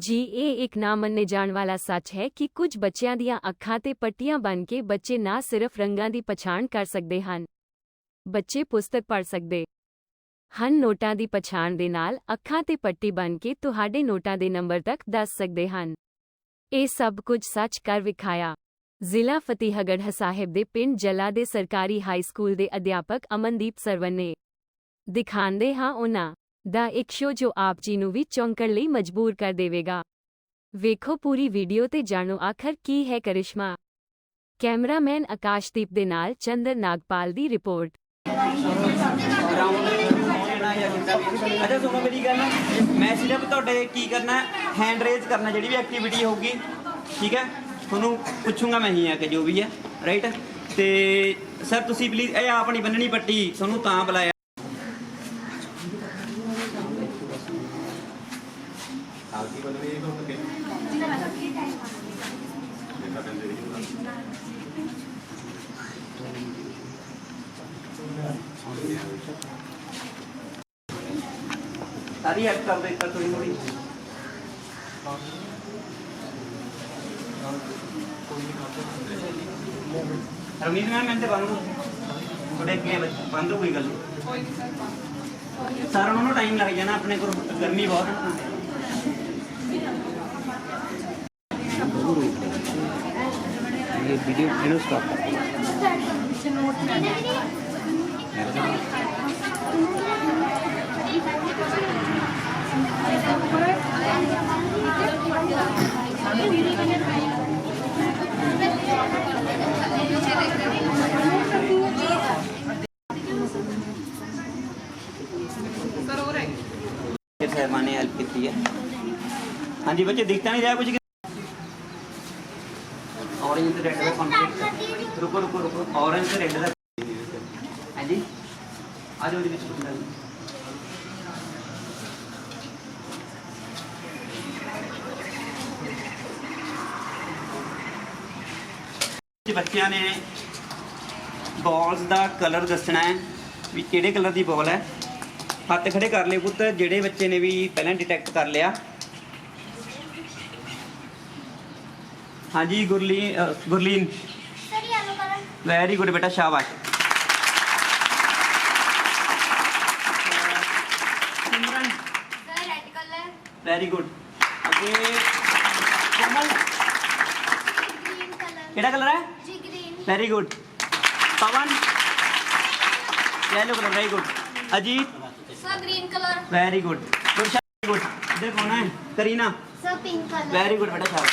ਜੀ, ਇਹ ਇੱਕ ਨਾ ਮੰਨੇ ਜਾਣ ਵਾਲਾ ਸੱਚ ਹੈ ਕਿ ਕੁਝ ਬੱਚਿਆਂ ਦੀਆਂ ਅੱਖਾਂ ਤੇ ਪੱਟੀਆਂ ਬਣ ਕੇ ਬੱਚੇ ਨਾ ਸਿਰਫ ਰੰਗਾਂ ਦੀ ਪਛਾਣ ਕਰ ਸਕਦੇ ਹਨ। ਬੱਚੇ ਪੁਸਤਕ ਪੜ੍ਹ ਸਕਦੇ ਹਨ। ਨੋਟਾਂ ਦੀ ਪਛਾਣ ਦੇ ਨਾਲ ਅੱਖਾਂ ਤੇ ਪੱਟੀ ਬਣ ਕੇ ਤੁਹਾਡੇ ਨੋਟਾਂ ਦੇ ਨੰਬਰ ਤੱਕ ਦੱਸ ਸਕਦੇ ਹਨ। ਇਹ ਸਭ ਕੁਝ ਸੱਚ ਕਰ ਵਿਖਾਇਆ। ਜ਼ਿਲ੍ਹਾ ਫਤਿਹਗੜ੍ਹ ਸਾਹਿਬ ਦੇ ਪਿੰਡ ਜਲਾ ਦੇ ਸਰਕਾਰੀ ਹਾਈ ਸਕੂਲ ਦੇ ਅਧਿਆਪਕ ਅਮਨਦੀਪ ਸਰਵਨ ਨੇ ਦਿਖਾਉਂਦੇ ਹਾਂ ਉਹਨਾਂ ਦਾ ਇੱਕ ਸ਼ੋ ਜੋ ਆਪ ਜੀ ਨੂੰ ਵੀ ਚੌਂਕਣ ਲਈ ਮਜਬੂਰ ਕਰ ਦੇਵੇਗਾ। ਵੇਖੋ ਪੂਰੀ ਵੀਡੀਓ ਤੇ ਜਾਣੋ ਆਖਰ ਕੀ ਹੈ ਕਰਿਸ਼ਮਾ। ਕੈਮਰਾਮੈਨ ਆਕਾਸ਼ਦੀਪ ਦੇ ਨਾਲ ਚੰਦਰ ਨਾਗਪਾਲ ਦੀ ਰਿਪੋਰਟ। ਅੱਛਾ, ਸੁਣੋ ਮੇਰੀ ਗੱਲ ਮੈਂ ਸਿਰਫ ਤੁਹਾਡੇ ਕੀ ਕਰਨਾ ਹੈਂਡ ਰੇਜ਼ ਕਰਨਾ, ਜਿਹੜੀ ਵੀ ਐਕਟੀਵਿਟੀ ਹੋਊਗੀ। ਠੀਕ ਹੈ? ਤੁਹਾਨੂੰ ਪੁੱਛੂੰਗਾ ਮੈਂ ਹੀ ਆ ਕਿ ਜੋ ਵੀ ਹੈ। ਰਾਈਟ ਤੇ ਸਰ ਤੁਸੀਂ ਪਲੀਜ਼ ਇਹ ਆਪ ਨਹੀਂ ਬੰਨਣੀ ਪੱਟੀ। ਤੁਹਾਨੂੰ ਤਾਂ ਬੁਲਾਇਆ। करते बंद थोड़े बंद हुई गल सारा उन्होंने टाइम लग जाना अपने को गर्मी बहुत ये वीडियो वीडियो स्टॉप कर साहबान ने हेल्प की है हाँ जी बच्चे दिखता नहीं रहा कुछ ऑरेंज तो रेड का कॉन्फ्लिक्ट रुको रुको रुको ऑरेंज तो रेड का हाँ जी आ जाओ जी ਜੀ ਬੱਚਿਆਂ ਨੇ ਬਾਲਸ ਦਾ ਕਲਰ ਦੱਸਣਾ ਹੈ ਵੀ ਕਿਹੜੇ ਕਲਰ ਦੀ ਬਾਲ ਹੈ। ਹੱਥ ਖੜੇ ਕਰ ਲਏ ਪੁੱਤ ਜਿਹੜੇ ਬੱਚੇ ਨੇ ਵੀ ਪਹਿਲਾਂ ਡਿਟੈਕਟ ਕਰ ਲਿਆ। ਹਾਂਜੀ ਗੁਰਲੀਨ। ਅ, ਗੁਰਲੀਨ ਵੈਰੀ ਗੁੱਡ ਬੇਟਾ ਸ਼ਾਬਾਸ਼। Simran. Sir red colour very good ਅੱਗੇ ਕੋਮਲ ਕਿਹੜਾ ਕਲਰ ਹੈ? ਜੀ green very good Pavan yellow colour very good Ajit sir green colour very good Gursha good ਇਧਰ ਕੌਣ ਹੈ Kareena sir pink colour very good ਬੇਟਾ ਸ਼ਾਬਾਸ਼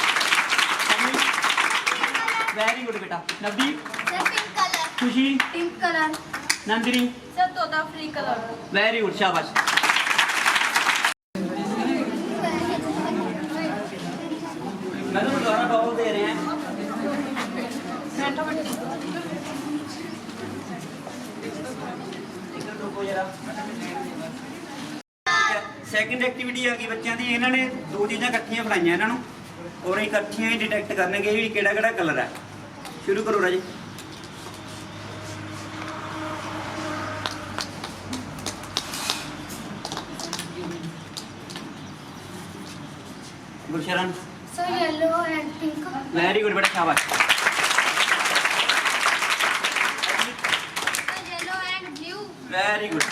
ਵੈਰੀ ਗੁੱਡ ਬੇਟਾ Navdeep sir pink colour Khushi pink colour Nandini sir ਤੋਤਾ ਫਰੀ colour very good ਸ਼ਾਬਾਸ਼ ਮੈਂ ਤੁਹਾਨੂੰ ਦੁਬਾਰਾ ਬਾਲ ਦੇ ਰਿਹਾ ਸੈਕਿੰਡ ਐਕਟੀਵਿਟੀ ਆ ਗਈ ਬੱਚਿਆਂ ਦੀ ਇਹਨਾਂ ਨੇ ਦੋ ਚੀਜ਼ਾਂ ਇਕੱਠੀਆਂ ਫੜਾਈਆਂ ਇਹਨਾਂ ਨੂੰ। ਔਰ ਇਹ ਇਕੱਠੀਆਂ ਹੀ ਡਿਟੈਕਟ ਕਰਨਗੇ ਵੀ ਕਿਹੜਾ ਕਿਹੜਾ ਕਲਰ ਹੈ ਸ਼ੁਰੂ ਕਰੋ Raji. Gursharan. Sir yellow and pink very good ਬੇਟਾ ਸ਼ਾਬਾਸ਼ sir yellow and blue very good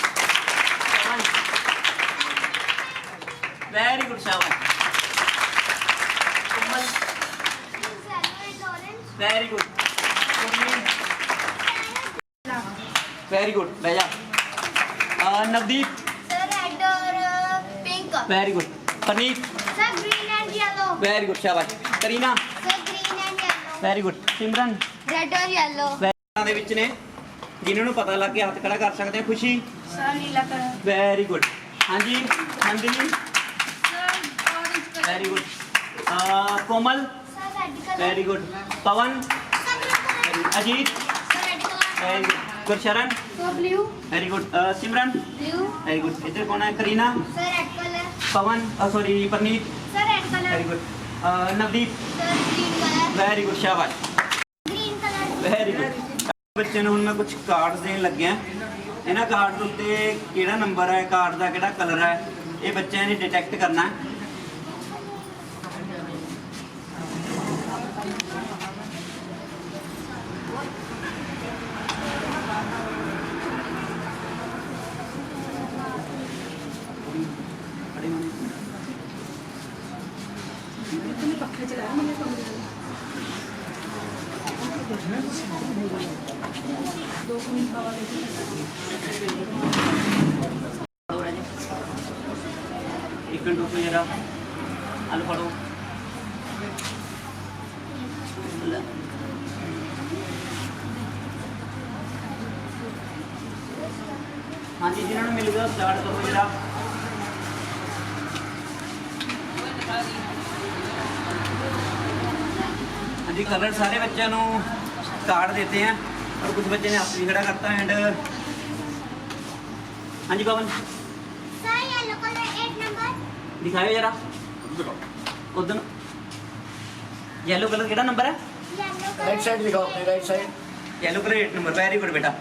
very good ਸ਼ਾਬਾਸ਼ Komal very good very good ਬਹਿ ਜਾ ਅਹ ਨਵਦੀਪ ਸਰ ਰੈਡ ਔਰ pink very good Parneet sir green and yellow very good ਸ਼ਾਬਾਸ਼ Kareena sir green and yellow very good Simran red ਔਰ yellow ਵੈਰਾਂ ਦੇ ਵਿੱਚ ਨੇ ਜਿਨ੍ਹਾਂ ਨੂੰ ਪਤਾ ਲੱਗ ਗਿਆ ਹੱਥ ਖੜਾ ਕਰ ਸਕਦੇ ਆ ਖੁਸ਼ੀ? ਸਰ ਨੀਲਾ ਕਲਰ ਵੈਰੀ ਗੁੱਡ ਹਾਂਜੀ Nandini sir orange very good Komal? Sir red colour very good Pavan? Ajit? Sir red colour very good Gursharan? Sir blue very good Simran? Blue very good ਇੱਧਰ ਕੌਣ ਹੈ? Kareena? Sir red colour Pavan? Sorry Parneet? Sir red very colour good Navdeep? Sir green colour very good ਸ਼ਾਬਾਸ਼। Green colour very good ਬੱਚੇ ਨੂੰ ਹੁਣ ਮੈਂ ਕੁਝ cards ਦੇਣ ਲੱਗਿਆ। ਇਹਨਾਂ ਕਾਰਡ ਦੇ ਉੱਤੇ ਕਿਹੜਾ ਨੰਬਰ ਹੈ ਕਾਰਡ ਦਾ ਕਿਹੜਾ ਕਲਰ ਹੈ ਇਹ ਬੱਚਿਆਂ ਨੇ ਡਿਟੈਕਟ ਕਰਨਾ। ਹੈ ਇੱਕ ਮਿੰਟ ਰੁਕੋ ਜਰਾ ਆਲੂ ਫੜੋ ਲੈ। ਹਾਂਜੀ ਜਿਹਨਾਂ ਨੂੰ ਮਿਲ ਗਿਆ ਸਟਾਰਟ ਕਰੋ ਜਰਾ ਹਾਂਜੀ ਕਲਰ ਸਾਰੇ ਬੱਚਿਆਂ ਨੂੰ ਕਾਰਡ देते हैं और कुछ बच्चे ने हाथ भी खड़ा करता है एंड हाँ जी पवन ਦਿਖਾਇਓ ਜਰਾ। ਉਧਰ ਯੈਲੋ ਕਲਰ ਕਿਹੜਾ ਨੰਬਰ ਹੈ? ਰਾਈਟ ਸਾਈਡ ਦਿਖਾਓ ਆਪਣੀ right side yellow colour 8 number very good ਬੇਟਾ।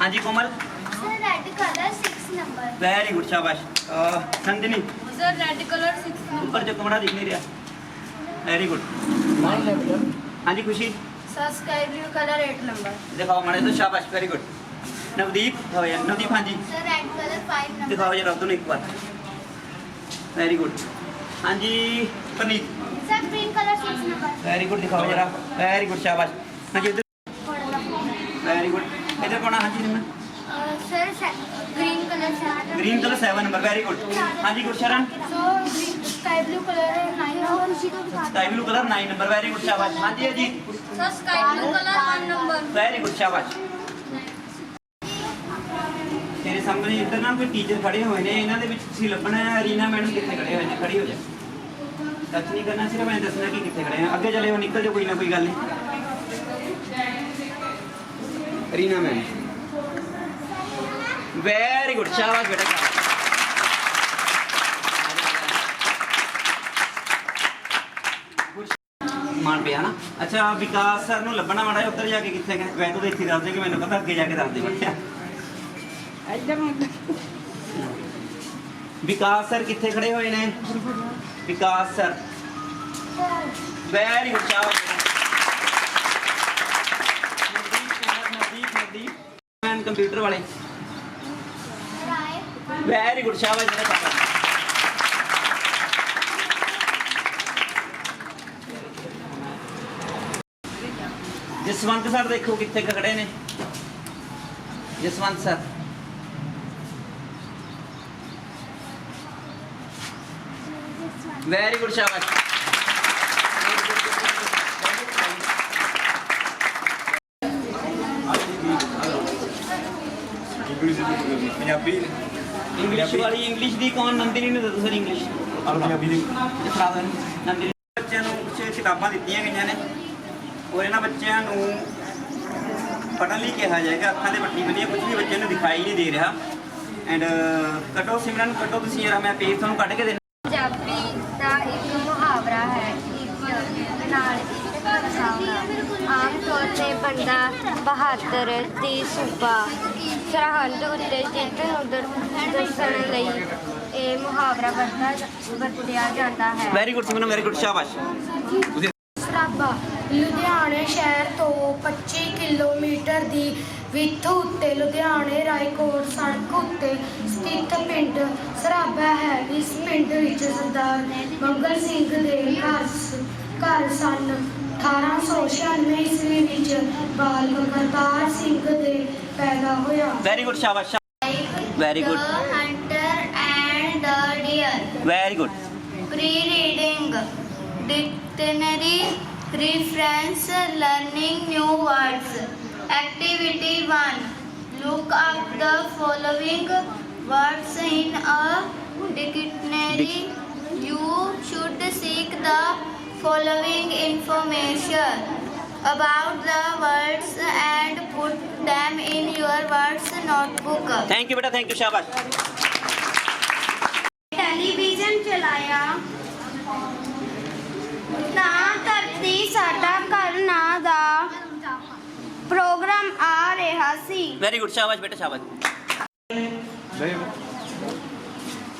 ਹਾਂਜੀ Komal. Sir red colour 6 number very good ਸ਼ਾਬਾਸ਼। Sandni sir red colour 6 number ਉੱਪਰ ਜੋ ਕਮਰਾ ਦਿਖ ਨਹੀਂ ਰਿਹਾ। ਵੈਰੀ ਗੁੱਡ ਹਾਂਜੀ Khushi. Sir sky blue colour 8 number ਦਿਖਾਓ ਮਾੜੇ ਤੋਂ ਸ਼ਾਬਾਸ਼ ਵੈਰੀ ਗੁੱਡ ਨਵਦੀਪ ਨਵਦੀਪ ਹਾਂਜੀ। ਸਰ ਰੈੱਡ ਕਲਰ 5 ਨੰਬਰ ਦਿਖਾਓ ਜਰਾ ਤੁਹਾਨੂੰ ਇੱਕ ਵਾਰ। ਵੈਰੀ ਗੁੱਡ ਹਾਂਜੀ Paneet Sir, green color, six number. Very good ਦਿਖਾਓ ਜਰਾ ਵੈਰੀ ਗੁੱਡ ਸ਼ਾਬਾਸ਼ ਹਾਂਜੀ ਇੱਧਰ ਵੈਰੀ ਗੁੱਡ ਇੱਧਰ ਕੋਣਾ ਹਾਂਜੀ Niman Uh, sir, se- green color, seven. Green colour 7 number very good ਹਾਂਜੀ Gursharan So, green, sky blue color, nine number. Sky blue colour 9 number very good ਸ਼ਾਬਾਸ਼ ਹਾਂਜੀ Ajit Sir, sky blue color, one number. Very good ਸ਼ਾਬਾਸ਼ ਸਾਹਮਣੇ ਇੱਧਰ ਨਾ ਕੋਈ teacher ਖੜੇ ਹੋਏ ਨੇ, ਇਹਨਾਂ ਦੇ ਵਿੱਚ ਤੁਸੀਂ ਲੱਭਣਾ ਹੈ, ਰੀਨਾ ਮੈਡਮ ਕਿੱਥੇ ਖੜੇ ਹੋਏ ਨੇ? ਖੜੀ ਹੋ ਜਾ। ਟੱਚ ਨਹੀਂ ਕਰਨਾ, ਸਿਰਫ ਐਂ ਦੱਸਣਾ ਕਿ ਕਿੱਥੇ ਖੜੇ ਆ। ਅੱਗੇ ਚਲੇ ਹੋ, ਨਿਕਲ ਜਾਓ, ਕੋਈ ਨਾ ਕੋਈ ਗੱਲ ਨਹੀਂ ਰੀਨਾ ਮੈਮ। ਵੈਰੀ ਗੁੱਡ ਸ਼ਾਬਾਸ਼ ਬੇਟਾ ਮਾਨ ਪਿਆ ਨਾ। ਅੱਛਾ, ਵਿਕਾਸ ਸਰ ਨੂੰ ਲੱਭਣਾ ਮਾੜਾ ਉੱਧਰ ਜਾ ਕੇ ਕਿੱਥੇ ਗਏ ਵੈਸੇ ਤਾਂ ਇੱਥੇ ਦੱਸ ਦੇ ਕਿ ਮੈਨੂੰ ਪਤਾ, ਅੱਗੇ ਜਾ ਕੇ ਦੱਸ ਦੇ ਬੱਚਾ ਵਿਕਾਸ ਸਰ ਕਿੱਥੇ ਖੜੇ ਹੋਏ ਨੇ? ਵਿਕਾਸ ਸਰ। ਵੈਰੀ ਗੁੱਡ ਸ਼ਾਬਾਸ਼ ਮੈਨ ਕੰਪਿਊਟਰ ਵਾਲੇ। Right. ਵੈਰੀ ਗੁੱਡ ਸ਼ਾਬਾਸ਼ ਜਿਹੜਾ ਸ਼ਾਬਾਸ਼ ਜਸਵੰਤ ਸਰ ਦੇਖੋ ਕਿੱਥੇ ਖੜੇ ਨੇ। ਜਸਵੰਤ ਸਰ। ਵੈਰੀ ਗੁੱਡ ਸ਼ਾਬਾਸ਼ ਪੰਜਾਬੀ? ਇੰਗਲਿਸ਼ ਵਾਲੀ ਇੰਗਲਿਸ਼ ਦੀ ਕੌਣ ਨੰਦਨੀ ਨੇ ਦੱਸੋ ਸਰ ਇੰਗਲਿਸ਼ ਪੰਜਾਬੀ ਦੀ। ਨੰਦਨੀ ਬੱਚਿਆਂ ਨੂੰ ਕੁਝ ਕਿਤਾਬਾਂ ਦਿੱਤੀਆਂ ਗਈਆਂ ਨੇ। ਔਰ ਇਹਨਾਂ ਬੱਚਿਆਂ ਨੂੰ ਪੜ੍ਹਨ ਲਈ ਕਿਹਾ ਜਾਏਗਾ। ਅੱਖਾਂ ਦੇ ਪੱਟੀ ਬੰਨੀ ਕੁਝ ਵੀ ਬੱਚਿਆਂ ਨੂੰ ਦਿਖਾਈ ਨਹੀਂ ਦੇ ਰਿਹਾ। ਐਂਡ ਕਟੋ ਸਿਮਰਨ ਕਟੋ ਤੁਸੀਂ ਯਾਰ ਮੈਂ ਪੇਜ ਤੁਹਾਨੂੰ ਕੱਢ ਕੇ ਦੇਣਾ ਪੰਜਾਬੀ ਦਾ ਇੱਕ ਮੁਹਾਵਰਾ ਹੈ ਇੱਕ ਨਾਲ ਇੱਕ ਸਾਹਮਣਾ ਆਮ ਤੌਰ ਤੇ ਬੰਦਾ ਬਹਾਦਰ ਦੀ ਸੂਬਾ ਸਰਹੰਦ ਉੱਤੇ ਜਿੱਤ ਨੂੰ ਦੱਸਣ ਲਈ ਇਹ ਮੁਹਾਵਰਾ ਵਰਤਾ ਵਰਤਿਆ ਜਾਂਦਾ ਹੈ। Very good Simran very good ਸ਼ਾਬਾਸ਼। ਸਰਾਬਾ ਲੁਧਿਆਣੇ ਸ਼ਹਿਰ ਤੋਂ 25 ਕਿਲੋਮੀਟਰ ਦੀ ਵਿੱਥ ਉੱਤੇ ਲੁਧਿਆਣੇ ਰਾਏਕੋਟ ਸੜਕ ਉੱਤੇ ਸਥਿਤ ਪਿੰਡ ਸਰਾਬਾ ਹੈ। ਇਸ ਪਿੰਡ ਵਿੱਚ ਸਰਦਾਰ ਮੰਗਲ ਸਿੰਘ ਦੇ ਘਰ ਘਰ ਸਨ। 1896 ਈਸਵੀ ਵਿੱਚ ਬਾਲ ਕਰਤਾਰ ਸਿੰਘ ਦੇ ਪੈਦਾ ਹੋਇਆ ਵੈਰੀ ਗੁੱਡ ਸ਼ਾਬਾਸ਼ very good The hunter and the deer very good Pre-reading dictionary reference learning new words. Activity 1. Look up the following words in a dictionary. You should seek the following information about the words and put them in your words notebook. Thank you ਬੇਟਾ thank you ਸ਼ਾਬਾਸ਼ television ਚਲਾਇਆ। ਨਾ ਧਰਤੀ ਸਾਡਾ ਘਰ ਨਾ ਦਾ programme ਆ ਰਿਹਾ ਸੀ। ਵੈਰੀ ਗੁੱਡ ਸ਼ਾਬਾਸ਼ ਬੇਟਾ ਸ਼ਾਬਾਸ਼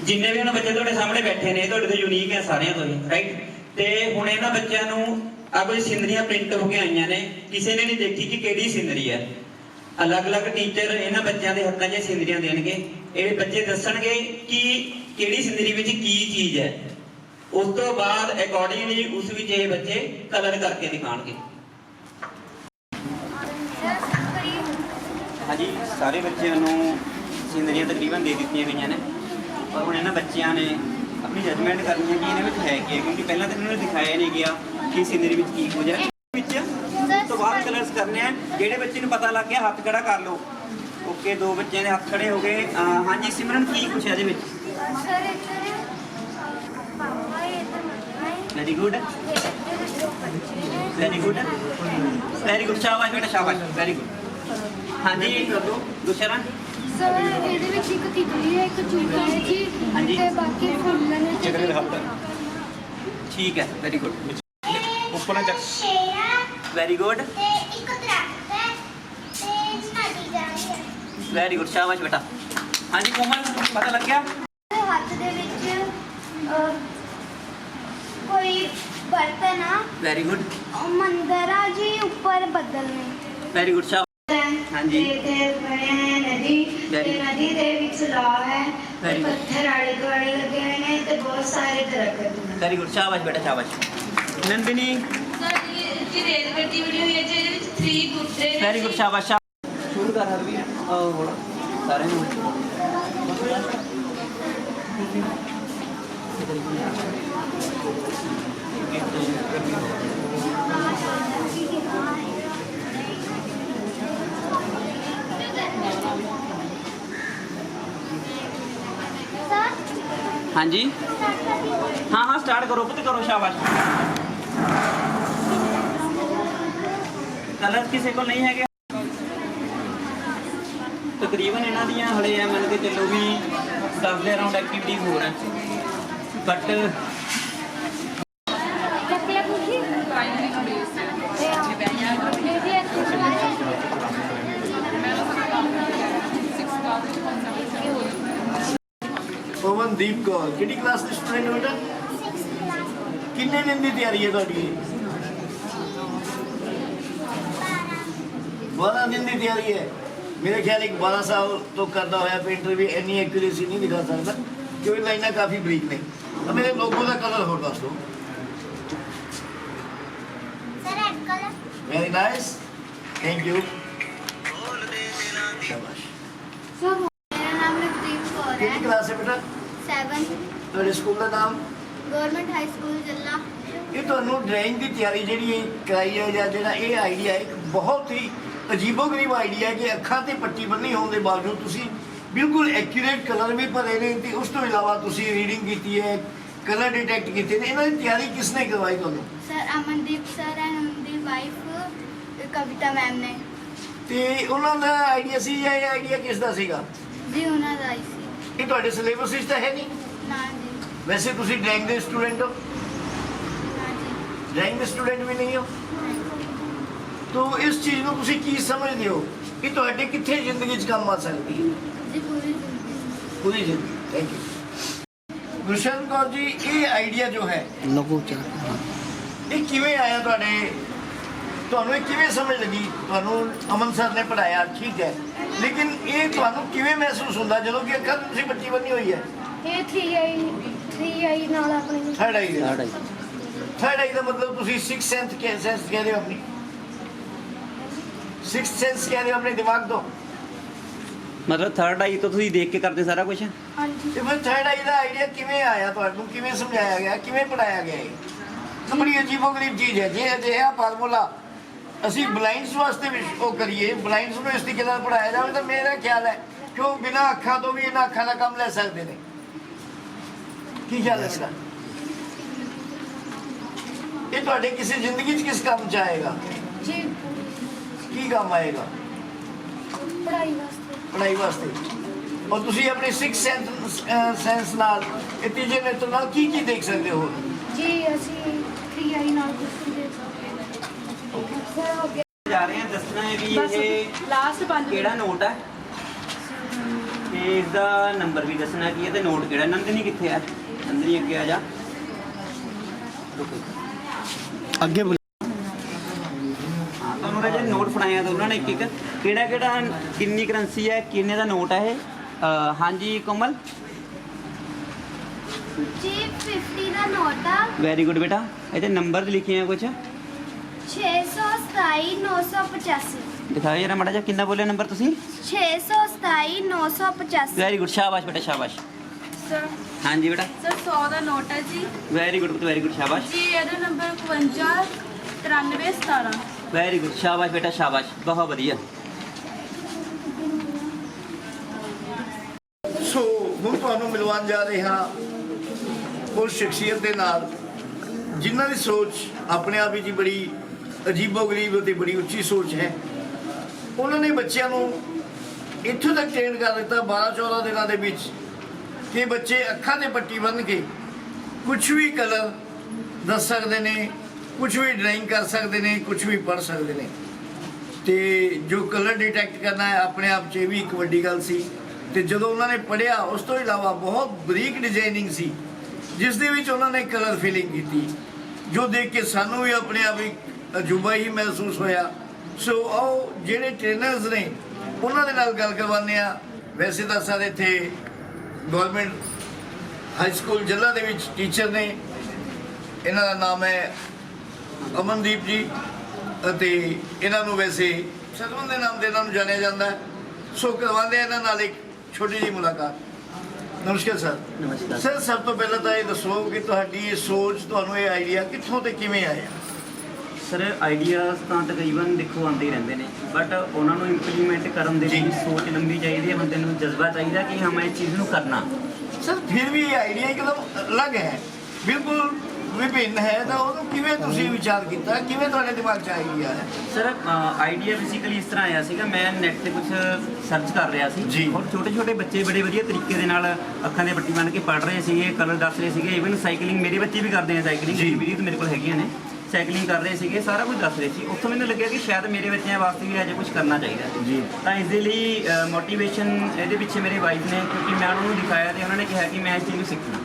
ਜਿੰਨੇ ਵੀ ਉਹਨਾਂ ਬੱਚੇ ਤੁਹਾਡੇ ਸਾਹਮਣੇ ਬੈਠੇ ਨੇ ਤੁਹਾਡੇ ਤੋਂ ਯੂਨੀਕ ਹੈ ਸਾਰਿਆਂ ਤੋਂ ਹੀ ਰਾਈਟ ਤੇ ਹੁਣ ਇਹਨਾਂ ਬੱਚਿਆਂ ਨੂੰ ਆ ਕੋਈ ਸਿੰਦਰੀਆਂ ਪ੍ਰਿੰਟ ਹੋ ਕੇ ਆਈਆਂ ਨੇ। ਕਿਸੇ ਨੇ ਨਹੀਂ ਦੇਖੀ ਕਿ ਕਿਹੜੀ ਸਿੰਦਰੀ ਹੈ। ਅਲੱਗ-ਅਲੱਗ ਟੀਚਰ ਇਹਨਾਂ ਬੱਚਿਆਂ ਦੇ ਹੱਥਾਂ 'ਚ ਸਿੰਦਰੀਆਂ ਦੇਣਗੇ। ਇਹ ਬੱਚੇ ਦੱਸਣਗੇ ਕਿ ਕਿਹੜੀ ਸਿੰਦਰੀ ਵਿੱਚ ਕੀ ਚੀਜ਼ ਹੈ। ਉਸ ਤੋਂ ਬਾਅਦ ਅਕੋਰਡਿੰਗਲੀ ਉਸ ਵਿੱਚ ਇਹ ਬੱਚੇ ਕਲਰ ਕਰਕੇ ਦਿਖਾਣਗੇ ਹਾਂਜੀ, ਸਾਰੇ ਬੱਚਿਆਂ ਨੂੰ ਸਿੰਦਰੀਆਂ ਤਕਰੀਬਨ ਦੇ ਦਿੱਤੀਆਂ ਗਈਆਂ ਨੇ। ਪਰ ਹੁਣ ਇਹਨਾਂ ਬੱਚਿਆਂ ਨੇ ਆਪਣੀ ਜਜਮੈਂਟ ਕਰਨੀ ਹੈ ਕਿ ਇਹਦੇ ਵਿੱਚ ਹੈ ਕੀ ਹੈ, ਕਿਉਂਕਿ ਪਹਿਲਾਂ ਤਾਂ ਇਹਨਾਂ ਨੂੰ ਦਿਖਾਇਆ ਨਹੀਂ ਗਿਆ ਕਿ ਸਿੰਦਰੀ ਵਿੱਚ ਕੀ ਹੈ ਵਿੱਚ ਉਸ ਤੋਂ ਬਾਅਦ ਕਲਰਸ ਕਰਨੇ ਆ ਜਿਹੜੇ ਬੱਚੇ ਨੂੰ ਪਤਾ ਲੱਗ ਗਿਆ ਹੱਥ ਖੜਾ ਕਰ ਲਓ। ਓਕੇ ਦੋ ਬੱਚਿਆਂ ਦੇ ਹੱਥ ਖੜੇ ਹੋ ਗਏ। ਹਾਂਜੀ ਸਿਮਰਨ ਕੀ ਕੁਛ ਹੈ ਇਹਦੇ ਵਿੱਚ? ਸਰ ਇੱਧਰ ਪਾਪਾ ਇੱਧਰ ਮੰਮਾ very good very good very good ਸ਼ਾਬਾਸ਼ ਬੇਟਾ ਸ਼ਾਬਾਸ਼। ਵੈਰੀ ਗੁੱਡ ਹਾਂਜੀ ਗੁਸ਼ਰਨ। ਸਰ ਇਹਦੇ ਵਿੱਚ ਇੱਕ ਤਿਤਲੀ ਹੈ ਇੱਕ ਚੂਹਾ ਹੈ ਜੀ। ਤੇ ਬਾਕੀ ਫੁੱਲ ਨੇ ਚਿਹਰੇ ਦੇ ਹੱਥ ਠੀਕ ਹੈ ਵੈਰੀ ਗੁੱਡ ਉੱਪਰ ਨਾ ਚੱਕ ਸ਼ੇਰ ਹੈ ਵੈਰੀ ਗੁੱਡ ਤੇ ਇੱਕ ਦਰਖਤ ਹੈ ਤੇ ਨਦੀ ਜਾ ਰਹੀ ਹੈ ਵੈਰੀ ਗੁੱਡ ਸ਼ਾਬਾਸ਼ ਬੇਟਾ ਹਾਂਜੀ ਕੋਮਲ ਪਤਾ ਲੱਗ ਗਿਆ ਉਹਦੇ ਹੱਥ ਤੇ ਬਣਿਆ ਹੈ ਨਦੀ Very ਤੇ ਨਦੀ ਦੇ ਵਿੱਚ ਲਾਅ ਹੈ ਤੇ Very good. ਪੱਥਰ ਆਲੇ ਦੁਆਲੇ ਲੱਗੇ ਹੋਏ ਨੇ ਤੇ ਬਹੁਤ ਸਾਰੇ ਦਰਖਤ ਨੇ ਵੈਰੀ ਗੁੱਡ ਸ਼ਾਬਾਸ਼ ਬੇਟਾ ਸ਼ਾਬਾਸ਼ ਨੰਦਨੀ ਸਰ ਇਹ ਜੀ ਰੇਲ ਗੱਡੀ ਬਣੀ ਹੋਈ ਹੈ ਜਿਹਦੇ ਵਿੱਚ 3 ਗੁੱਡੇ ਨੇ ਵੈਰੀ ਗੁੱਡ ਸ਼ਾਬਾਸ਼ ਸ਼ਾਬਾਸ਼। ਸ਼ੁਰੂ ਕਰ ਹਰਵੀਰ ਆਹ ਹੋਰ ਸਾਰੇ ਨੂੰ ਸਰ ਹਾਂਜੀ। ਹਾਂ ਹਾਂ ਸਟਾਰਟ ਕਰੋ, ਪੁੱਤ ਕਰੋ ਸ਼ਾਬਾਸ਼। ਕਲਰ ਕਿਸੇ ਕੋਲ ਨਹੀਂ ਹੈਗੇ। ਤਕਰੀਬਨ ਇਹਨਾਂ ਦੀਆਂ ਹਲੇ ਐ ਮੰਨ ਕੇ ਚੱਲੋ ਵੀ 10 ਦੇ ਅਰਾਊਂਡ ਐਕਟੀਵਿਟੀ ਹੋ ਹੈ ਬਟ ਪਵਨਦੀਪ ਕੌਰ ਕਿਹੜੀ ਕਲਾਸ ਦੇ ਸਟੂਡੈਂਟ ਹੋ ਬੇਟਾ ਕਿੰਨੇ ਦਿਨ ਦੀ ਤਿਆਰੀ ਹੈ ਤੁਹਾਡੀ 12 ਦਿਨ ਦੀ ਤਿਆਰੀ ਹੈ ਮੇਰੇ ਖਿਆਲ ਇੱਕ 12 ਸਾਲ ਤੋਂ ਕਰਦਾ ਹੋਇਆ ਪੇਂਟਰ ਵੀ ਇੰਨੀ ਐਕੂਰੇਸੀ ਨਹੀਂ ਦਿਖਾ ਸਕਦਾ ਕਿਉਂਕਿ ਲਾਈਨਾਂ ਕਾਫੀ ਬਰੀਕ ਨੇ ਤਾਂ ਮੇਰੇ ਲੋਗੋ ਦਾ ਕਲਰ ਹੋਰ ਦੱਸ ਦਿਓ। Sir red colour very nice thank you ਸ਼ਾਬਾਸ਼ ਸਰ ਮੇਰਾ ਨਾਮ ਰਵਦੀਪ ਕੌਰ ਹੈ ਕਿਹੜੀ ਕਲਾਸ ਹੈ ਬੇਟਾ? 7 ਤੁਹਾਡੇ ਸਕੂਲ ਦਾ ਨਾਮ? ਗਵਰਨਮੈਂਟ ਹਾਈ ਸਕੂਲ ਜੱਲਾ ਇਹ ਤੁਹਾਨੂੰ ਡਰਾਇੰਗ ਦੀ ਤਿਆਰੀ ਜਿਹੜੀ ਇਹ ਕਰਾਈ ਹੈ ਜਾਂ ਜਿਹੜਾ ਇਹ ਆਈਡੀਆ ਇੱਕ ਬਹੁਤ ਹੀ ਅਜੀਬੋ-ਗਰੀਬ ਆਈਡੀਆ ਹੈ ਕਿ ਅੱਖਾਂ ਤੇ ਪੱਟੀ ਬੰਨੀ ਹੋਣ ਦੇ ਬਾਵਜੂਦ ਤੁਸੀਂ ਬਿਲਕੁਲ ਐਕੂਰੇਟ ਕਲਰ ਵੀ ਭਰੇ ਨੇ ਤੇ ਉਸ ਤੋਂ ਇਲਾਵਾ ਤੁਸੀਂ ਰੀਡਿੰਗ ਕੀਤੀ ਹੈ ਕਲਰ ਡਿਟੈਕਟ ਕੀਤੇ ਨੇ। ਇਹਨਾਂ ਦੀ ਤਿਆਰੀ ਕਿਸਨੇ ਕਰਵਾਈ ਤੁਹਾਨੂੰ? ਸਰ ਅਮਨਦੀਪ ਸਰ ਐਂਡ ਉਨਦੀ ਵਾਈਫ ਕਵਿਤਾ ਮੈਮ ਨੇ। ਤੇ ਉਹਨਾਂ ਦਾ ਆਈਡੀਆ ਸੀ ਜਾਂ ਇਹ ਆਈਡੀਆ ਕਿਸ ਦਾ ਸੀਗਾ? ਜੀ ਉਹਨਾਂ ਦਾ ਹੀ ਸੀ। ਇਹ ਤੁਹਾਡੇ ਸਿਲੇਬਸ ਵਿੱਚ ਤਾਂ ਹੈ ਨਹੀਂ? ਨਾ ਜੀ। ਵੈਸੇ ਤੁਸੀਂ ਡਰਾਇੰਗ ਦੇ ਸਟੂਡੈਂਟ ਹੋ? ਨਾ ਜੀ। ਡਰਾਇੰਗ ਦੇ ਸਟੂਡੈਂਟ ਵੀ ਨਹੀਂ ਹੋ? ਤੋ ਇਸ ਚੀਜ਼ ਨੂੰ ਤੁਸੀਂ ਕੀ ਸਮਝਦੇ ਹੋ ਕਿ ਤੁਹਾਡੇ ਕਿੱਥੇ ਜ਼ਿੰਦਗੀ 'ਚ ਕੰਮ ਆ ਸਕਦੀ ਹੈ? ਜੀ ਪੂਰੀ ਜ਼ਿੰਦਗੀ। ਪੂਰੀ ਜ਼ਿੰਦਗੀ। ਥੈਂਕ ਯੂ ਗੁਰਸ਼ਨ ਕੌਰ ਜੀ ਇਹ ਆਈਡੀਆ ਜੋ ਹੈ ਲੋਗੋ ਚਾਰ ਇਹ ਕਿਵੇਂ ਆਇਆ ਤੁਹਾਡੇ ਤੁਹਾਨੂੰ ਇਹ ਕਿਵੇਂ ਸਮਝ ਲੱਗੀ? ਤੁਹਾਨੂੰ ਅਮਨ ਸਰ ਨੇ ਪੜਾਇਆ ਠੀਕ ਹੈ। ਲੇਕਿਨ ਇਹ ਤੁਹਾਨੂੰ ਕਿਵੇਂ ਮਹਿਸੂਸ ਹੁੰਦਾ ਜਦੋਂ ਕਿ ਅੱਖਾਂ ਤੁਸੀਂ ਬੱਤੀ ਬੰਨੀ ਹੋਈ ਹੈ? ਇਹ 3i 3i ਨਾਲ ਆਪਣੇ third eye third eye third eye ਦਾ ਮਤਲਬ ਤੁਸੀਂ 6 ਸੈਂਸ ਕੇ ਸੈਂਸ ਕਹਿ ਰਹੇ ਹੋ ਆਪਣੀ? 6 ਸੈਂਸ ਕਹਿ ਰਹੇ ਹੋ ਆਪਣੇ ਦਿਮਾਗ ਤੋਂ? ਮਤਲਬ ਥਰਡ ਆਈ ਤੋਂ ਤੁਸੀਂ ਦੇਖ ਕੇ ਕਰਦੇ ਸਾਰਾ ਕੁਝ ਹਾਂਜੀ। ਤੇ ਫਿਰ ਥਰਡ ਆਈ ਦਾ ਆਈਡੀਆ ਕਿਵੇਂ ਆਇਆ ਤੁਹਾਨੂੰ? ਕਿਵੇਂ ਸਮਝਾਇਆ ਗਿਆ? ਕਿਵੇਂ ਪੜਾਇਆ ਗਿਆ ਇਹ? ਬੜੀ ਅਜੀਬੋ-ਗਰੀਬ ਚੀਜ਼ ਹੈ ਜੇ ਅਜਿਹਾ ਫਾਰਮੂਲਾ। ਅਸੀਂ ਬਲਾਈਂਡਸ ਵਾਸਤੇ ਵੀ ਉਹ ਕਰੀਏ ਬਲਾਈਂਡਸ ਨੂੰ ਇਸ ਤਰੀਕੇ ਨਾਲ ਪੜਾਇਆ ਜਾਵੇ ਤਾਂ ਮੇਰਾ ਖਿਆਲ ਹੈ ਕਿ ਉਹ ਬਿਨਾਂ ਅੱਖਾਂ ਤੋਂ ਵੀ ਇਹਨਾਂ ਅੱਖਾਂ ਦਾ ਕੰਮ ਲੈ ਸਕਦੇ ਨੇ। ਕੀ ਖਿਆਲ ਹੈ ਤੁਹਾਡਾ? ਇਹ ਤੁਹਾਡੇ ਕਿਸੇ ਜ਼ਿੰਦਗੀ 'ਚ ਕਿਸ ਕੰਮ 'ਚ ਆਏਗਾ? ਜੀ। ਕੀ ਕੰਮ ਆਏਗਾ? ਪੜ੍ਹਾਈ ਵਾਸਤੇ। ਪੜਾਈ ਵਾਸਤੇ। ਔਰ ਤੁਸੀਂ ਆਪਣੇ 6 ਸੈਂਸ ਸੈਂਸ ਨਾਲ ਇਹ ਤੀਜੇ ਨੇਤਰ ਨਾਲ ਕੀ ਕੀ ਦੇਖ ਸਕਦੇ ਹੋ? ਜੀ ਅਸੀਂ 3i ਨਾਲ ਕੁਝ ਦੇ ਸਰ ਹੋ ਗਿਆ ਜਾ ਰਹੇ ਹਾਂ ਦੱਸਣਾ ਹੈ ਵੀ ਇਹ ਲਾਸਟ 5 ਕਿਹੜਾ ਨੋਟ ਹੈ ਤੇ ਇਸ ਦਾ ਨੰਬਰ ਵੀ ਦੱਸਣਾ ਕੀ ਹੈ ਤੇ ਨੋਟ ਕਿਹੜਾ? ਨੰਦਨੀ ਕਿੱਥੇ ਆ? ਨੰਦਨੀ ਅੱਗੇ ਆ ਜਾ। ਅੱਗੇ ਬੋਲ। ਹਾਂ ਤੁਹਾਨੂੰ ਰਾਜੇ ਨੋਟ ਫੜਾਇਆ ਤਾਂ ਉਹਨਾਂ ਨੇ ਇੱਕ ਇੱਕ ਕਿਹੜਾ ਕਿਹੜਾ ਕਿੰਨੀ ਕਰੰਸੀ ਹੈ? ਕਿੰਨੇ ਦਾ ਨੋਟ ਹੈ ਇਹ? ਅਹ ਹਾਂਜੀ ਕੋਮਲ? ਜੀ 50 ਦਾ ਨੋਟ ਆ। ਵੈਰੀ ਗੁੱਡ ਬੇਟਾ। ਇਹਦੇ ਨੰਬਰ ਲਿਖੇ ਆ ਕੁਝ 627 985 ਦਿਖਾਓ ਜਰਾ ਮਾੜਾ ਜਿਹਾ ਕਿੰਨਾ ਬੋਲਿਆ ਨੰਬਰ ਤੁਸੀਂ? 627 985 ਵੈਰੀ ਗੁੱਡ ਸ਼ਾਬਾਸ਼ ਬੇਟਾ ਸ਼ਾਬਾਸ਼। ਸਰ ਹਾਂਜੀ ਬੇਟਾ। ਸਰ 100 ਦਾ ਨੋਟ ਹੈ ਜੀ। ਵੈਰੀ ਗੁੱਡ ਵੈਰੀ ਗੁੱਡ ਸ਼ਾਬਾਸ਼। ਜੀ ਇਹਦਾ ਨੰਬਰ 52 93 17 ਵੈਰੀ ਗੁੱਡ ਸ਼ਾਬਾਸ਼ ਬੇਟਾ ਸ਼ਾਬਾਸ਼। ਬਹੁਤ ਵਧੀਆ। ਸੋ ਹੁਣ ਤੁਹਾਨੂੰ ਮਿਲਵਾਉਣ ਜਾ ਰਹੇ ਹਾਂ ਉਸ ਸ਼ਖਸੀਅਤ ਦੇ ਨਾਲ ਜਿਨ੍ਹਾਂ ਦੀ ਸੋਚ ਆਪਣੇ ਆਪ ਵਿੱਚ ਹੀ ਅਜੀਬੋ-ਗਰੀਬ ਅਤੇ ਬੜੀ ਉੱਚੀ ਸੋਚ ਹੈ। ਉਹਨਾਂ ਨੇ ਬੱਚਿਆਂ ਨੂੰ ਇੱਥੋਂ ਤੱਕ ਟ੍ਰੇਨ ਕਰ ਦਿੱਤਾ 12-14 ਦਿਨਾਂ ਦੇ ਵਿੱਚ, ਕਿ ਬੱਚੇ ਅੱਖਾਂ ਤੇ ਪੱਟੀ ਬੰਨ੍ਹ ਕੇ ਕੁਝ ਵੀ ਕਲਰ ਦੱਸ ਸਕਦੇ ਨੇ ਕੁਝ ਵੀ ਡਰਾਇੰਗ ਕਰ ਸਕਦੇ ਨੇ ਕੁਝ ਵੀ ਪੜ੍ਹ ਸਕਦੇ ਨੇ। ਤੇ ਜੋ ਕਲਰ ਡਿਟੈਕਟ ਕਰਨਾ ਹੈ, ਆਪਣੇ ਆਪ 'ਚ ਇਹ ਵੀ ਇੱਕ ਵੱਡੀ ਗੱਲ ਸੀ। ਤੇ ਜਦੋਂ ਉਹਨਾਂ ਨੇ ਪੜਿਆ ਉਸ ਤੋਂ ਇਲਾਵਾ ਬਹੁਤ ਬਰੀਕ ਡਿਜ਼ਾਈਨਿੰਗ ਸੀ, ਜਿਸ ਦੇ ਵਿੱਚ ਉਹਨਾਂ ਨੇ ਕਲਰ ਫਿਲਿੰਗ ਕੀਤੀ, ਜੋ ਦੇਖ ਕੇ ਸਾਨੂੰ ਵੀ ਆਪਣੇ ਆਪ ਇੱਕ ਅਜੂਬਾ ਹੀ ਮਹਿਸੂਸ ਹੋਇਆ। ਸੋ ਆਓ ਜਿਹੜੇ ਟ੍ਰੇਨਰਸ ਨੇ ਉਹਨਾਂ ਦੇ ਨਾਲ ਗੱਲ ਕਰਵਾਉਂਦੇ ਆ ਵੈਸੇ ਤਾਂ ਸਾਰੇ ਇੱਥੇ ਗਵਰਨਮੈਂਟ ਹਾਈ ਸਕੂਲ ਜੱਲਾ ਦੇ ਵਿੱਚ ਟੀਚਰ ਨੇ। ਇਹਨਾਂ ਦਾ ਨਾਮ ਹੈ ਅਮਨਦੀਪ ਜੀ ਅਤੇ ਇਹਨਾਂ ਨੂੰ ਵੈਸੇ ਸਰਵਨ ਦੇ ਨਾਮ ਦੇ ਨਾਲ ਜਾਣਿਆ ਜਾਂਦਾ ਸੋ ਕਰਵਾਉਂਦੇ ਆ ਇਹਨਾਂ ਨਾਲ ਇੱਕ ਛੋਟੀ ਜਿਹੀ ਮੁਲਾਕਾਤ। ਨਮਸਕਾਰ ਸਰ। ਨਮਸਕਾਰ। ਸਰ ਸਭ ਤੋਂ ਪਹਿਲਾਂ ਤਾਂ ਇਹ ਦੱਸੋ ਕਿ ਤੁਹਾਡੀ ਇਹ ਸੋਚ ਤੁਹਾਨੂੰ ਇਹ ਆਈਡੀਆ ਕਿੱਥੋਂ ਤੇ ਕਿਵੇਂ ਆਇਆ? ਸਰ ਆਈਡੀਆਜ਼ ਤਾਂ ਤਕਰੀਬਨ ਦੇਖੋ ਆਉਂਦੇ ਹੀ ਰਹਿੰਦੇ ਨੇ ਬਟ ਉਹਨਾਂ ਨੂੰ ਇੰਪਲੀਮੈਂਟ ਕਰਨ ਦੇ ਲਈ। ਸੋਚ ਲੰਬੀ ਚਾਹੀਦੀ ਹੈ ਬੰਦੇ ਨੂੰ ਜਜ਼ਬਾ ਚਾਹੀਦਾ ਕਿ ਹਾਂ ਮੈਂ ਇਸ ਚੀਜ਼ ਨੂੰ ਕਰਨਾ ਸਰ ਫਿਰ ਵੀ ਇਹ ਆਈਡੀਆ ਇੱਕਦਮ ਅਲੱਗ ਹੈ ਬਿਲਕੁਲ ਵਿਭਿੰਨ ਹੈ ਤਾਂ ਉਹਨੂੰ ਕਿਵੇਂ ਤੁਸੀਂ ਵਿਚਾਰ ਕੀਤਾ ਕਿਵੇਂ ਤੁਹਾਡੇ ਦਿਮਾਗ 'ਚ ਆਈਡੀਆ ਹੈ ਸਰ ਆਈਡੀਆ ਬੇਸਿਕਲੀ ਇਸ ਤਰ੍ਹਾਂ ਆਇਆ ਸੀਗਾ ਮੈਂ ਨੈਟ ਤੇ ਕੁਝ ਸਰਚ ਕਰ ਰਿਹਾ ਸੀ। ਔਰ ਛੋਟੇ ਛੋਟੇ ਬੱਚੇ ਬੜੇ ਵਧੀਆ ਤਰੀਕੇ ਦੇ ਨਾਲ ਅੱਖਾਂ ਦੇ ਪੱਟੀ ਬੰਨ ਕੇ ਪੜ ਰਹੇ ਸੀਗੇ ਕਲਰ ਦੱਸ ਰਹੇ ਸੀਗੇ ਇਵਨ ਸਾਈਕਲਿੰਗ ਮੇਰੇ ਬੱਚੇ ਵੀ ਕਰਦੇ ਆ ਸਾਈਕਲਿੰਗ ਜੀ। ਵੀਡੀਓ ਤਾਂ ਮੇਰੇ ਕੋਲ ਹੈਗੀਆਂ ਨੇ ਸਾਈਕਲਿੰਗ ਕਰ ਰਹੇ ਸੀਗੇ ਸਾਰਾ ਕੁਝ ਦੱਸ ਰਹੇ ਸੀ। ਉੱਥੋਂ ਮੈਨੂੰ ਲੱਗਿਆ ਕਿ ਸ਼ਾਇਦ ਮੇਰੇ ਬੱਚਿਆਂ ਵਾਸਤੇ ਵੀ ਅਜੇ ਕੁਝ ਕਰਨਾ ਚਾਹੀਦਾ ਜੀ। ਤਾਂ ਇਸ ਦੇ ਲਈ ਮੋਟੀਵੇਸ਼ਨ ਇਹਦੇ ਪਿੱਛੇ ਮੇਰੇ ਵਾਈਫ ਨੇ ਕਿਉਂਕਿ ਮੈਂ ਉਹਨਾਂ ਨੂੰ ਦਿਖਾਇਆ ਤੇ ਉਹਨਾਂ ਨੇ ਕਿਹਾ ਕਿ ਮੈਂ ਇਸ ਚੀਜ਼ ਨੂੰ ਸਿੱਖਣਾ।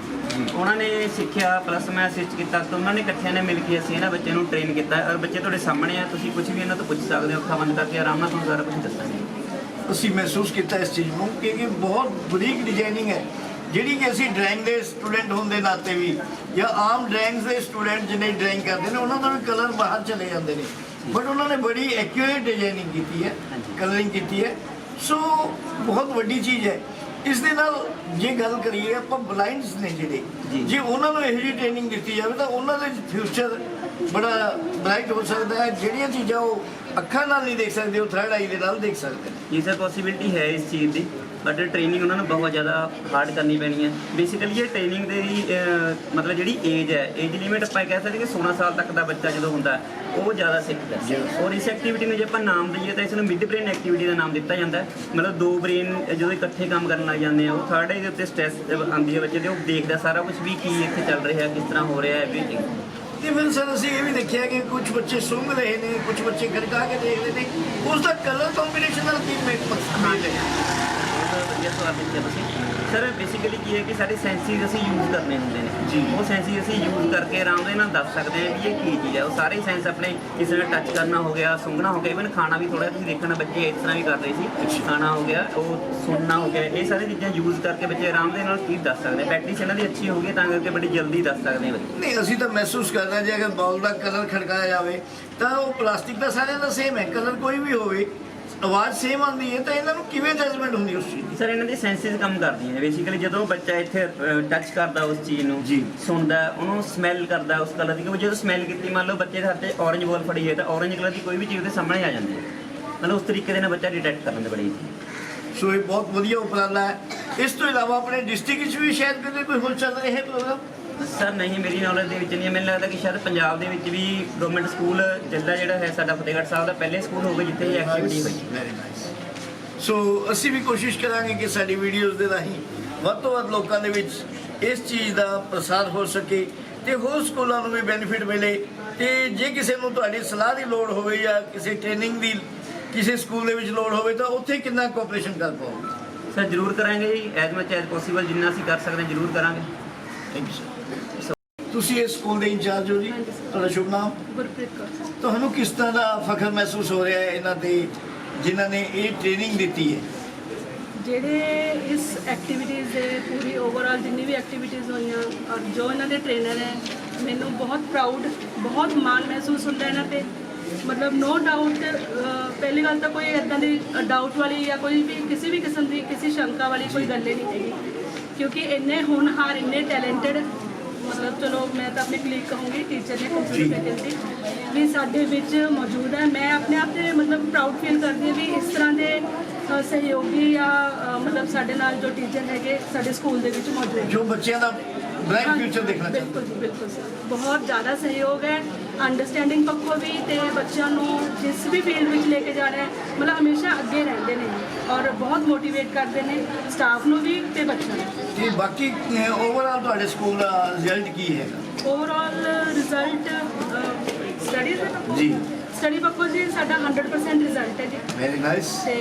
ਉਹਨਾਂ ਨੇ ਸਿੱਖਿਆ ਪਲੱਸ ਮੈਂ ਅਸਿਸਟ ਕੀਤਾ ਤਾਂ ਉਹਨਾਂ ਨੇ ਇਕੱਠਿਆਂ ਨੇ ਮਿਲ ਕੇ ਅਸੀਂ ਇਹਨਾਂ ਬੱਚਿਆਂ ਨੂੰ ਟ੍ਰੇਨ ਕੀਤਾ ਔਰ ਬੱਚੇ ਤੁਹਾਡੇ ਸਾਹਮਣੇ ਆ ਤੁਸੀਂ ਕੁਝ ਵੀ ਇਹਨਾਂ ਤੋਂ ਪੁੱਛ ਸਕਦੇ ਹੋ ਅੱਖਾਂ ਬੰਦ ਕਰਕੇ ਆਰਾਮ ਨਾਲ ਤੁਹਾਨੂੰ ਸਾਰਾ ਕੁਝ ਦੱਸਾਂਗੇ। ਅਸੀਂ ਮਹਿਸੂਸ ਕੀਤਾ ਇਸ ਚੀਜ਼ ਨੂੰ ਕਿ ਇਹ ਬਹੁਤ ਬਰੀਕ ਡਿਜ਼ਾਈਨਿੰਗ ਹੈ। ਜਿਹੜੀ ਕਿ ਅਸੀਂ ਡਰਾਇੰਗ ਦੇ ਸਟੂਡੈਂਟ ਹੋਣ ਦੇ ਨਾਤੇ ਵੀ ਜਾਂ ਆਮ ਡਰਾਇੰਗਸ ਦੇ ਸਟੂਡੈਂਟ ਜਿਹਨੇ ਡਰਾਇੰਗ ਕਰਦੇ ਨੇ ਉਹਨਾਂ ਦਾ ਵੀ ਕਲਰ ਬਾਹਰ ਚਲੇ ਜਾਂਦੇ ਨੇ। ਬਟ ਉਹਨਾਂ ਨੇ ਬੜੀ ਐਕਿਊਰੇਟ ਡਿਜ਼ਾਈਨਿੰਗ ਕੀਤੀ ਹੈ ਕਲਰਿੰਗ ਕੀਤੀ ਹੈ। ਸੋ ਬਹੁਤ ਵੱਡੀ ਚੀਜ਼ ਹੈ। ਇਸ ਦੇ ਨਾਲ ਜੇ ਗੱਲ ਕਰੀਏ ਆਪਾਂ ਬਲਾਈਂਡਸ ਨੇ ਜਿਹੜੇ ਜੀ। ਜੇ ਉਹਨਾਂ ਨੂੰ ਇਹੋ ਜਿਹੀ ਟ੍ਰੇਨਿੰਗ ਦਿੱਤੀ ਜਾਵੇ ਤਾਂ ਉਹਨਾਂ ਦਾ ਫਿਊਚਰ ਬੜਾ ਬ੍ਰਾਈਟ ਹੋ ਸਕਦਾ ਹੈ। ਜਿਹੜੀਆਂ ਚੀਜ਼ਾਂ ਉਹ ਅੱਖਾਂ ਨਾਲ ਨਹੀਂ ਦੇਖ ਸਕਦੇ ਉਹ ਥਰਡ ਆਈ ਦੇ ਨਾਲ ਦੇਖ ਸਕਦੇ ਨੇ। ਜੀ ਸਰ ਪੋਸਿਬਿਲਿਟੀ ਹੈ ਇਸ ਚੀਜ਼ ਦੀ? ਬਟ ਟ੍ਰੇਨਿੰਗ ਉਹਨਾਂ ਨੂੰ ਬਹੁਤ ਜ਼ਿਆਦਾ ਹਾਰਡ ਕਰਨੀ ਪੈਣੀ ਹੈ। ਬੇਸਿਕਲੀ ਇਹ ਟ੍ਰੇਨਿੰਗ ਦੇ ਮਤਲਬ ਜਿਹੜੀ ਏਜ ਹੈ ਏਜ ਲਿਮਿਟ ਆਪਾਂ ਕਹਿ ਸਕਦੇ ਕਿ 16 ਸਾਲ ਤੱਕ ਦਾ ਬੱਚਾ ਜਦੋਂ ਹੁੰਦਾ ਉਹ ਜ਼ਿਆਦਾ ਸਿੱਖਦਾ ਔਰ ਇਸ ਐਕਟੀਵਿਟੀ ਨੂੰ ਜੇ ਆਪਾਂ ਨਾਮ ਦਈਏ ਤਾਂ ਇਸ ਨੂੰ ਮਿਡ ਬ੍ਰੇਨ ਐਕਟੀਵਿਟੀ ਦਾ ਨਾਮ ਦਿੱਤਾ ਜਾਂਦਾ ਮਤਲਬ ਦੋ ਬ੍ਰੇਨ ਜਦੋਂ ਇਕੱਠੇ ਕੰਮ ਕਰਨ ਲੱਗ ਜਾਂਦੇ ਆ ਉਹ ਥਰਡ ਆਈ ਦੇ ਉੱਤੇ ਸਟ੍ਰੈਸ ਆਉਂਦੀ ਹੈ ਬੱਚੇ ਦੇ ਉਹ ਦੇਖਦਾ ਸਾਰਾ ਕੁਝ ਵੀ ਕੀ ਇੱਥੇ ਚੱਲ ਰਿਹਾ ਕਿਸ ਤਰ੍ਹਾਂ ਹੋ ਰਿਹਾ ਐਵਰੀਥਿੰਗ ਤੇ ਫਿਰ ਸਰ ਅਸੀਂ ਇਹ ਵੀ ਦੇਖਿਆ ਕਿ ਕੁਝ ਬੱਚੇ ਸੁੰਘ ਰਹੇ ਨੇ ਕੁਝ ਬੱਚੇ ਗੜਕਾ ਕੇ ਦੇਖ ਰਹੇ ਨੇ। ਉਸ ਦਾ ਕਲਰ ਕੰਬੀਨੇਸ਼ਨ ਨਾਲ ਕੀ ਮੇਕ ਮਕਸਦ ਹੈ? ਵਧੀਆ ਸਵਾਲ ਪੁੱਛਿਆ ਤੁਸੀਂ। ਸਰ ਬੇਸਿਕਲੀ ਕੀ ਹੈ ਕਿ ਸਾਡੇ ਸੈਂਸਿਸ ਅਸੀਂ ਯੂਜ਼ ਕਰਨੇ ਹੁੰਦੇ ਨੇ। ਜੀ। ਉਹ ਸੈਂਸਿਸ ਅਸੀਂ ਯੂਜ਼ ਕਰਕੇ ਆਰਾਮ ਦੇ ਨਾਲ ਦੱਸ ਸਕਦੇ ਹਾਂ ਵੀ ਇਹ ਕੀ ਚੀਜ਼ ਹੈ ਉਹ ਸਾਰੇ ਸੈਂਸ ਆਪਣੇ ਕਿਸੇ ਨਾਲ ਟੱਚ ਕਰਨਾ ਹੋ ਗਿਆ ਸੁੰਘਣਾ ਹੋ ਗਿਆ ਇਵਨ ਖਾਣਾ ਵੀ ਥੋੜਾ ਤੁਸੀਂ ਦੇਖਣਾ ਬੱਚੇ ਇਸ ਤਰ੍ਹਾਂ ਵੀ ਕਰ ਰਹੇ ਸੀ। ਖਾਣਾ ਹੋ ਗਿਆ ਉਹ ਸੁਣਨਾ ਹੋ ਗਿਆ ਇਹ ਸਾਰੀ ਚੀਜ਼ਾਂ ਯੂਜ਼ ਕਰਕੇ ਬੱਚੇ ਆਰਾਮ ਦੇ ਨਾਲ ਚੀਜ਼ ਦੱਸ ਸਕਦੇ ਪ੍ਰੈਕਟਿਸ ਇਹਨਾਂ ਦੀ ਅੱਛੀ ਹੋ ਗਈ ਤਾਂ ਕਰਕੇ ਬੜੀ ਜਲਦੀ ਦੱਸ ਸਕਦੇ ਨੇ ਬੱਚੇ। ਨਹੀਂ ਅਸੀਂ ਤਾਂ ਮਹਿਸੂਸ ਕਰਨਾ ਜੇ ਅਗਰ ਬਾਲ ਦਾ ਕਲਰ ਖੜਕਾਇਆ ਜਾਵੇ ਤਾਂ ਉਹ ਪਲਾਸਟਿਕ ਦਾ ਸਾਰਿਆਂ ਦਾ ਸੇਮ ਹੈ। ਕਲਰ ਕੋਈ ਵੀ ਹੋਵੇ ਆਵਾਜ਼ ਸੇਮ ਆਉਂਦੀ ਹੈ ਤਾਂ ਇਹਨਾਂ ਨੂੰ ਕਿਵੇਂ ਜਜਮੈਂਟ ਹੁੰਦੀ ਉਸ ਚੀਜ਼ ਦੀ ਸਰ ਇਹਨਾਂ ਦੀ ਸੈਂਸਿਸ ਕੰਮ ਕਰਦੀਆਂ ਨੇ ਬੇਸਿਕਲੀ ਜਦੋਂ ਬੱਚਾ ਇੱਥੇ ਟੱਚ ਕਰਦਾ ਉਸ ਚੀਜ਼ ਨੂੰ ਜੀ। ਸੁਣਦਾ ਉਹਨੂੰ ਸਮੈਲ ਕਰਦਾ ਉਸ ਕਲਰ ਦੀ ਕਿਉਂਕਿ ਜਦੋਂ ਸਮੈਲ ਕੀਤੀ ਮੰਨ ਲਓ ਬੱਚੇ ਦੇ ਹੱਥ 'ਚ orange ਬੋਲ ਫੜੀ ਹੈ ਤਾਂ orange ਕਲਰ ਦੀ ਕੋਈ ਵੀ ਚੀਜ਼ ਉਹਦੇ ਸਾਹਮਣੇ ਆ ਜਾਂਦੀ ਹੈ ਮਤਲਬ ਉਸ ਤਰੀਕੇ ਦੇ ਨਾਲ ਬੱਚਾ ਡਿਟੈਕਟ ਕਰ ਲੈਂਦਾ ਬੜੀ। ਸੋ ਇਹ ਬਹੁਤ ਵਧੀਆ ਉਪਰਾਲਾ ਹੈ ਇਸ ਤੋਂ ਇਲਾਵਾ ਆਪਣੇ ਡਿਸਟ੍ਰਿਕਟ ਵਿੱਚ ਵੀ ਸ਼ਾਇਦ ਕਿਤੇ ਕੋਈ ਹੋਰ ਚੱਲ ਰਿਹਾ ਹੈ ਪ੍ਰੋਗਰਾਮ ਸਰ ਨਹੀਂ ਮੇਰੀ ਨੌਲੇਜ ਦੇ ਵਿੱਚ ਨਹੀਂ ਹੈ। ਮੈਨੂੰ ਲੱਗਦਾ ਕਿ ਸ਼ਾਇਦ ਪੰਜਾਬ ਦੇ ਵਿੱਚ ਵੀ ਗਵਰਨਮੈਂਟ ਸਕੂਲ ਜੱਲਾ ਜਿਹੜਾ ਹੈ ਸਾਡਾ ਫਤਿਹਗੜ੍ਹ ਸਾਹਿਬ ਦਾ ਪਹਿਲੇ ਸਕੂਲ ਹੋਵੇ ਜਿੱਥੇ ਇਹ ਐਕਟੀਵਿਟੀ ਹੋਈ। ਵੈਰੀ ਨਾਈਸ ਸੋ ਅਸੀਂ ਵੀ ਕੋਸ਼ਿਸ਼ ਕਰਾਂਗੇ ਕਿ ਸਾਡੀ ਵੀਡੀਓਜ਼ ਦੇ ਰਾਹੀਂ ਵੱਧ ਤੋਂ ਵੱਧ ਲੋਕਾਂ ਦੇ ਵਿੱਚ ਇਸ ਚੀਜ਼ ਦਾ ਪ੍ਰਸਾਰ ਹੋ ਸਕੇ ਤੇ ਹੋਰ ਸਕੂਲਾਂ ਨੂੰ ਵੀ ਬੈਨੀਫਿਟ ਮਿਲੇ ਤੇ ਜੇ ਕਿਸੇ ਨੂੰ ਤੁਹਾਡੀ ਸਲਾਹ ਦੀ ਲੋੜ ਹੋਵੇ ਜਾਂ ਕਿਸੇ ਟ੍ਰੇਨਿੰਗ ਦੀ ਕਿਸੇ ਸਕੂਲ ਦੇ ਵਿੱਚ ਲੋੜ ਹੋਵੇ ਤਾਂ ਉੱਥੇ ਕਿੰਨਾ ਕੋਆਪਰੇਸ਼ਨ ਕਰ ਪਾਓਗੇ? ਸਰ ਜ਼ਰੂਰ ਕਰਾਂਗੇ ਜੀ। ਐਜ਼ ਮਚ ਐਜ਼ ਪੋਸੀਬਲ ਜਿੰਨਾ ਅਸੀਂ ਕਰ ਸਕਦੇ ਹਾਂ ਜ਼ਰੂਰ ਕਰਾਂਗੇ। ਥੈਂਕ ਯੂ ਸਰ ਤੁਸੀਂ ਇਸ ਸਕੂਲ ਦੇ ਇੰਚਾਰਜ ਹੋ ਜੀ? ਤੁਹਾਡਾ ਸ਼ੁਭ ਨਾਮ? ਗੁਰਪ੍ਰੀਤ ਕੌਰ ਤੁਹਾਨੂੰ ਕਿਸ ਤਰ੍ਹਾਂ ਦਾ ਫਖਰ ਮਹਿਸੂਸ ਹੋ ਰਿਹਾ ਹੈ ਇਹਨਾਂ ਤੇ ਜਿਨ੍ਹਾਂ ਨੇ ਇਹ ਟ੍ਰੇਨਿੰਗ ਦਿੱਤੀ ਹੈ? ਜਿਹੜੇ ਇਸ ਐਕਟੀਵਿਟੀਜ਼ ਦੇ ਪੂਰੀ ਓਵਰਆਲ ਜਿੰਨੀ ਵੀ ਐਕਟੀਵਿਟੀਜ਼ ਹੋਈਆਂ ਔਰ ਜੋ ਇਹਨਾਂ ਦੇ ਟ੍ਰੇਨਰ ਹੈ ਮੈਨੂੰ ਬਹੁਤ ਪ੍ਰਾਊਡ ਬਹੁਤ ਮਾਣ ਮਹਿਸੂਸ ਹੁੰਦਾ ਇਹਨਾਂ ਤੇ। ਮਤਲਬ ਨੋ ਡਾਊਟ ਪਹਿਲੀ ਗੱਲ ਤਾਂ ਕੋਈ ਇਦਾਂ ਦੀ ਡਾਊਟ ਵਾਲੀ ਜਾਂ ਕੋਈ ਵੀ ਕਿਸੇ ਵੀ ਕਿਸਮ ਦੀ ਕਿਸੇ ਸ਼ੰਕਾ ਵਾਲੀ ਕੋਈ ਗੱਲ ਨਹੀਂ ਹੈਗੀ। ਕਿਉਂਕਿ ਇੰਨੇ ਹੋਣਹਾਰ ਇੰਨੇ ਟੈਲੈਂਟਡ ਮਤਲਬ ਚਲੋ ਮੈਂ ਤਾਂ ਆਪਣੀ ਕਲੀਗ ਕਹੂੰਗੀ ਟੀਚਰ ਨੇ ਕੰਪਿਊਟਰ ਫੈਕਲਟੀ ਵੀ ਸਾਡੇ ਵਿੱਚ ਮੌਜੂਦ ਹੈ। ਮੈਂ ਆਪਣੇ ਆਪ ਤੇ ਮਤਲਬ ਪ੍ਰਾਊਡ ਫੀਲ ਕਰਦੀ ਹਾਂ ਵੀ ਇਸ ਤਰ੍ਹਾਂ ਦੇ ਸਹਿਯੋਗੀ ਜਾਂ ਮਤਲਬ ਸਾਡੇ ਨਾਲ ਜੋ ਟੀਚਰ ਹੈਗੇ ਸਾਡੇ ਸਕੂਲ ਦੇ ਵਿੱਚ ਮੌਜੂਦ ਜੋ ਬੱਚਿਆਂ ਦਾ ਬ੍ਰਾਈਟ ਫਿਊਚਰ ਦੇਖਣਾ ਚਾਹੁੰਦੇ ਬਿਲਕੁਲ ਬਿਲਕੁਲ ਸਰ। ਬਹੁਤ ਜ਼ਿਆਦਾ ਸਹਿਯੋਗ ਹੈ। ਅੰਡਰਸਟੈਂਡਿੰਗ ਪੱਖੋਂ ਵੀ ਤੇ ਬੱਚਿਆਂ ਨੂੰ ਜਿਸ ਵੀ ਫੀਲਡ ਵਿੱਚ ਲੈ ਕੇ ਜਾਣਾ ਹੈ ਮਤਲਬ ਹਮੇਸ਼ਾ ਅੱਗੇ ਰਹਿੰਦੇ ਨੇ ਔਰ ਬਹੁਤ ਮੋਟੀਵੇਟ ਕਰਦੇ ਨੇ ਸਟਾਫ ਨੂੰ ਵੀ ਤੇ ਬੱਚਿਆਂ ਨੂੰ ਤੇ ਬਾਕੀ ਓਵਰਆਲ ਤੁਹਾਡੇ ਸਕੂਲ ਦਾ ਰਿਜ਼ਲਟ ਕੀ ਹੈਗਾ ਓਵਰਆਲ ਰਿਜ਼ਲਟ ਸਟੱਡੀਜ਼ ਦੇ ਜੀ। ਸਟੱਡੀ ਪੱਖੋਂ ਜੀ ਸਾਡਾ 100% ਰਿਜ਼ਲਟ ਹੈ ਜੀ। ਵੈਰੀ ਨਾਈਸ ਤੇ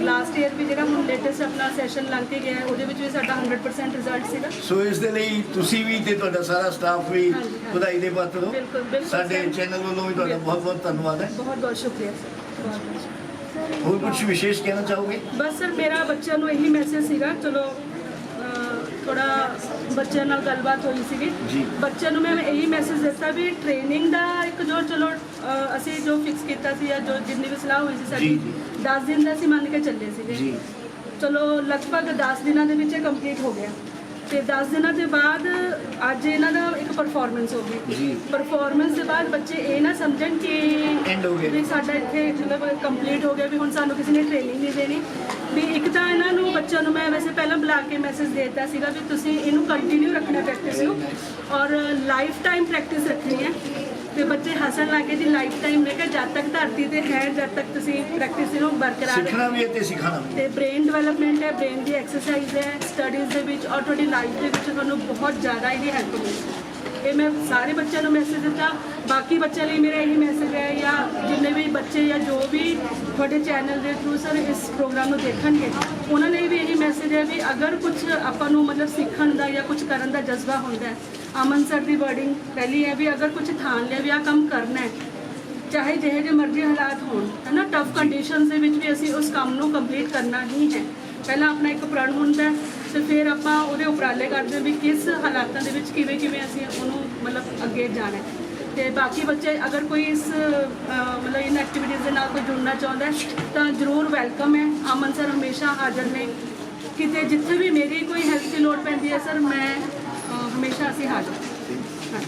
ਲਾਸਟ ਈਅਰ ਵੀ ਜਿਹੜਾ ਹੁਣ ਲੇਟੈਸਟ ਆਪਣਾ ਸੈਸ਼ਨ ਲੰਘ ਕੇ ਗਿਆ ਹੈ, ਉਹਦੇ ਵਿੱਚ ਵੀ ਸਾਡਾ 100% ਰਿਜ਼ਲਟ ਸੀਗਾ। ਸੋ ਇਸ ਦੇ ਲਈ ਤੁਸੀਂ ਵੀ ਤੇ ਤੁਹਾਡਾ ਸਾਰਾ ਸਟਾਫ ਵੀ ਹਾਂਜੀ, ਹਾਂਜੀ। ਵਧਾਈ ਦੇ ਪਾਤਰ ਹੋ। ਬਿਲਕੁਲ, ਬਿਲਕੁਲ ਸਾਡੇ ਸਰ। ਚੈਨਲ ਵੱਲੋਂ ਵੀ ਤੁਹਾਡਾ ਬਹੁਤ ਬਹੁਤ ਧੰਨਵਾਦ ਹੈ। ਬਹੁਤ ਬਹੁਤ ਸ਼ੁਕਰੀਆ ਸਰ। ਬਹੁਤ ਬਹੁਤ ਸ਼ੁਕਰੀਆ। ਹੋਰ ਕੁਝ ਵਿਸ਼ੇਸ਼ ਕਹਿਣਾ ਚਾਹੋਗੇ? ਬਸ ਸਰ ਮੇਰਾ ਬੱਚਿਆਂ ਨੂੰ ਇਹੀ ਮੈਸੇਜ ਸੀਗਾ ਚਲੋ ਥੋੜਾ ਬੱਚਿਆਂ ਨਾਲ ਗੱਲਬਾਤ ਹੋਈ ਸੀਗੀ। ਬੱਚਿਆਂ ਨੂੰ ਮੈਂ ਇਹੀ ਮੈਸੇਜ ਦਿੱਤਾ ਵੀ ਟ੍ਰੇਨਿੰਗ ਦਾ ਇੱਕ ਜੋ ਚਲੋ ਅਸੀਂ ਜੋ ਫਿਕਸ ਕੀਤਾ ਸੀ ਜਾਂ ਜੋ ਜਿੰਨੀ ਵੀ ਸਲਾਹ ਹੋਈ ਸੀ ਸਾਡੀ ਜੀ। 10 ਦਿਨ ਦਾ ਅਸੀਂ ਮੰਨ ਕੇ ਚੱਲੇ ਸੀਗੇ। ਚਲੋ ਲਗਭਗ 10 ਦਿਨਾਂ ਦੇ ਵਿੱਚ ਇਹ ਕੰਪਲੀਟ ਹੋ ਗਿਆ ਤੇ 10 ਦਿਨਾਂ ਦੇ ਬਾਅਦ ਅੱਜ ਇਹਨਾਂ ਦਾ ਇੱਕ ਪਰਫਾਰਮੈਂਸ ਹੋ। ਗਈ ਪਰਫਾਰਮੈਂਸ ਦੇ ਬਾਅਦ ਬੱਚੇ ਇਹ ਨਾ ਸਮਝਣ ਕਿ End ਹੋ ਗਿਆ। ਵੀ ਸਾਡਾ ਇੱਥੇ ਮਤਲਬ ਕੰਪਲੀਟ ਹੋ ਗਿਆ ਵੀ ਹੁਣ ਸਾਨੂੰ ਕਿਸੇ ਨੇ ਟ੍ਰੇਨਿੰਗ ਨਹੀਂ ਦੇਣੀ ਵੀ ਇੱਕ ਤਾਂ ਇਹਨਾਂ ਨੂੰ ਬੱਚਿਆਂ ਵੈਸੇ ਪਹਿਲਾਂ ਬੁਲਾ ਕੇ ਮੈਸੇਜ ਦਿੱਤਾ ਸੀਗਾ ਵੀ ਤੁਸੀਂ ਇਹਨੂੰ ਕੰਟੀਨਿਊ ਰੱਖਣਾ ਪ੍ਰੈਕਟਿਸ ਨੂੰ ਔਰ ਲਾਈਫ ਟਾਈਮ ਪ੍ਰੈਕਟਿਸ ਰੱਖਣੀ ਹੈ। ਤੇ ਬੱਚੇ ਹੱਸਣ ਲੱਗੇ ਜੀ ਲਾਈਫ ਟਾਈਮ ਮੈਂ ਕਿਹਾ ਜਦ ਤੱਕ ਧਰਤੀ ਤੇ ਹੈ ਜਦ ਤੱਕ ਤੁਸੀਂ ਪ੍ਰੈਕਟਿਸ ਇਹਨੂੰ ਬਰਕਰਾਰ ਸਿੱਖਣਾ ਵੀ ਹੈ ਤੇ ਸਿਖਾਉਣਾ ਵੀ ਤੇ ਬ੍ਰੇਨ ਡਿਵੈਲਪਮੈਂਟ ਹੈ ਬ੍ਰੇਨ ਦੀ ਐਕਸਰਸਾਈਜ਼ ਹੈ ਸਟੱਡੀਜ਼ ਦੇ ਵਿੱਚ ਔਰ ਤੁਹਾਡੀ ਲਾਈਫ ਦੇ ਵਿੱਚ ਤੁਹਾਨੂੰ ਬਹੁਤ ਜ਼ਿਆਦਾ ਇਹਦੀ ਹੈਲਪ ਮਿਲੇਗੀ ਇਹ ਮੈਂ ਸਾਰੇ ਬੱਚਿਆਂ ਨੂੰ ਮੈਸੇਜ ਦਿੱਤਾ। ਬਾਕੀ ਬੱਚਿਆਂ ਲਈ ਮੇਰਾ ਇਹੀ ਮੈਸੇਜ ਹੈ ਜਾਂ ਜਿੰਨੇ ਵੀ ਬੱਚੇ ਜਾਂ ਜੋ ਵੀ ਤੁਹਾਡੇ ਚੈਨਲ ਦੇ ਥਰੂ ਸਰ ਇਸ ਪ੍ਰੋਗਰਾਮ ਨੂੰ ਦੇਖਣਗੇ। ਉਹਨਾਂ ਲਈ ਵੀ ਇਹੀ ਮੈਸੇਜ ਹੈ ਵੀ ਅਗਰ ਕੁਝ ਆਪਾਂ ਨੂੰ ਮਤਲਬ ਸਿੱਖਣ ਦਾ ਜਾਂ ਕੁਝ ਕਰਨ ਦਾ ਜਜ਼ਬਾ ਹੁੰਦਾ ਹੈ, ਅਮਨ ਸਰ ਦੀ ਵਰਡਿੰਗ ਪਹਿਲੀ ਹੈ ਵੀ ਅਗਰ ਕੁਝ ਠਾਣ ਲਿਆ ਵੀ ਆਹ ਕੰਮ ਕਰਨਾ ਹੈ, ਚਾਹੇ ਜਿਹੇ ਜਿਹੇ ਮਰਜ਼ੀ ਹਾਲਾਤ ਹੋਣ ਹੈ ਨਾ ਟਫ ਕੰਡੀਸ਼ਨਸ ਦੇ ਵਿੱਚ ਵੀ ਅਸੀਂ ਉਸ ਕੰਮ ਨੂੰ ਕੰਪਲੀਟ ਕਰਨਾ ਹੀ ਹੈ। ਪਹਿਲਾਂ ਆਪਣਾ ਇੱਕ ਪ੍ਰਣ ਹੁੰਦਾ ਹੈ, ਤੇ ਫਿਰ ਆਪਾਂ ਉਹਦੇ ਉਪਰਾਲੇ ਕਰਦੇ ਹਾਂ ਵੀ ਕਿਸ ਹਾਲਾਤਾਂ ਦੇ ਵਿੱਚ ਕਿਵੇਂ ਕਿਵੇਂ ਅਸੀਂ ਉਹਨੂੰ ਮਤਲਬ ਅੱਗੇ ਜਾਣਾ ਹੈ। ਤੇ ਬਾਕੀ ਬੱਚੇ ਅਗਰ ਕੋਈ ਇਸ ਮਤਲਬ ਇਨ ਐਕਟੀਵਿਟੀਜ਼ ਦੇ ਨਾਲ ਕੋਈ ਜੁੜਨਾ ਚਾਹੁੰਦਾ ਤਾਂ ਜ਼ਰੂਰ ਵੈਲਕਮ ਹੈ। ਅਮਨ ਸਰ ਹਮੇਸ਼ਾ ਹਾਜ਼ਰ ਨੇ। ਕਿਤੇ ਜਿੱਥੇ ਵੀ ਮੇਰੀ ਕੋਈ ਹੈਲਪ ਦੀ ਲੋੜ ਪੈਂਦੀ ਹੈ ਸਰ ਮੈਂ ਹਮੇਸ਼ਾ ਅਸੀਂ ਹਾਜ਼ਰ ਹਾਂ।